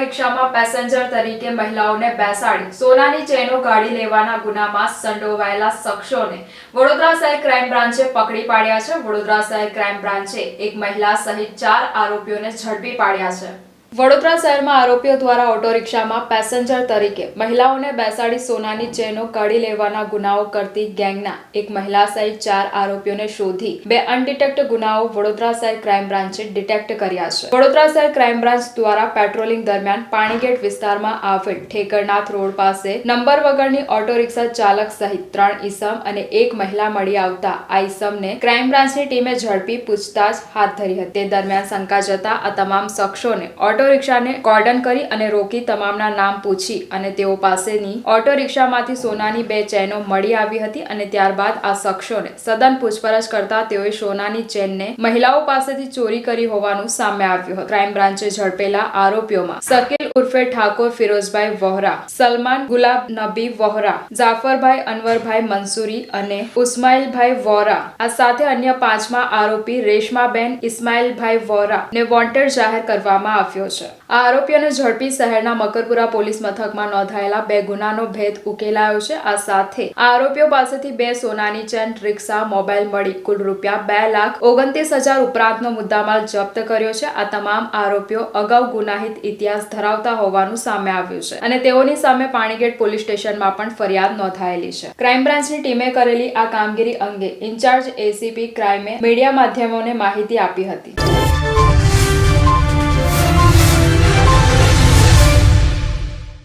રિક્ષામાં પેસેન્જર તરીકે મહિલાઓને બેસાડી સોનાની ચેનો ગાડી લેવાના ગુનામાં સંડોવાયેલા શખ્સોને વડોદરા શહેર ક્રાઇમ બ્રાન્ચે પકડી પાડ્યા છે. વડોદરા શહેર ક્રાઇમ બ્રાન્ચે એક મહિલા સહિત ચાર આરોપીઓને ઝડપી પાડ્યા છે. વડોદરા શહેરમાં આરોપીઓ દ્વારા ઓટો રિક્ષામાં પેસેન્જર તરીકે મહિલાઓને બેસાડી સોનાની ચેનો કાઢી લેવાના ગુનાઓ કરતી ગેંગના. એક મહિલા સહિત ચાર આરોપીઓને શોધી બે અનડિટેક્ટ ગુનાઓ વડોદરા શહેર ક્રાઇમ બ્રાન્ચે ડિટેક્ટ કર્યા છે. વડોદરા શહેર ક્રાઇમ બ્રાન્ચ દ્વારા પેટ્રોલિંગ દરમિયાન પાણીગેટ વિસ્તારમાં આવેલ ઠેકરનાથ રોડ પાસે નંબર વગરની ઓટો રિક્ષા ચાલક સહિત ત્રણ ઈસમ અને એક મહિલા મળી આવતા આ ઈસમને ક્રાઇમ બ્રાન્ચની ટીમે ઝડપી પૂછતાછ હાથ ધરી હતી. તે દરમિયાન શંકા જતા આ તમામ શખ્સોને ઓટો રિક્ષાને કોર્ડન કરી અને રોકી તમામના નામ પૂછી અને તેઓ પાસેની ઓટો રિક્ષામાંથી સોનાની બે ચેનો મળી આવી હતી અને ત્યારબાદ આ શખ્સોને સદન પૂછપરછ કરતા તેઓએ સોનાની ચેનને મહિલાઓ પાસેથી ચોરી કરી હોવાનું સામે આવ્યું હતું. ક્રાઇમ બ્રાન્ચે ઝડપેલા આરોપીઓમાં શકીલ ઉર્ફે ઠાકોર ફિરોઝભાઈ વોહરા, સલમાન ગુલાબ નબી વોહરા, જાફરભાઈ અનવરભાઈ મંસૂરી અને ઉસ્માઇલભાઈ વોરા આ સાથે અન્ય પાંચમા આરોપી રેશમાબેન ઇસ્માઇલભાઈ વોરા ને વોન્ટેડ જાહેર કરવામાં આવ્યો છે. આ આરોપીઓને ઝડપી શહેરના મકરપુરા પોલીસ મથકમાં નોંધાયેલા બે ગુનાનો ભેદ ઉકેલાયો છે. આ સાથે આ આરોપીઓ પાસેથી બે સોનાની ચેન, રિક્ષા, મોબાઈલ મળી કુલ રૂપિયા બે લાખ ઓગણત્રીસ હજાર ઉપરાંતનો મુદ્દામાલ જપ્ત કર્યો છે. આ તમામ આરોપીઓ અગાઉ ગુનાહિત ઇતિહાસ ધરાવતા હોવાનું સામે આવ્યું છે અને તેઓની સામે પાણીગેટ પોલીસ સ્ટેશનમાં પણ ફરિયાદ નોંધાયેલી છે. ક્રાઇમ બ્રાન્ચની ટીમે કરેલી આ કામગીરી અંગે ઇન્ચાર્જ એસીપી ક્રાઇમે મીડિયા માધ્યમોને માહિતી આપી હતી.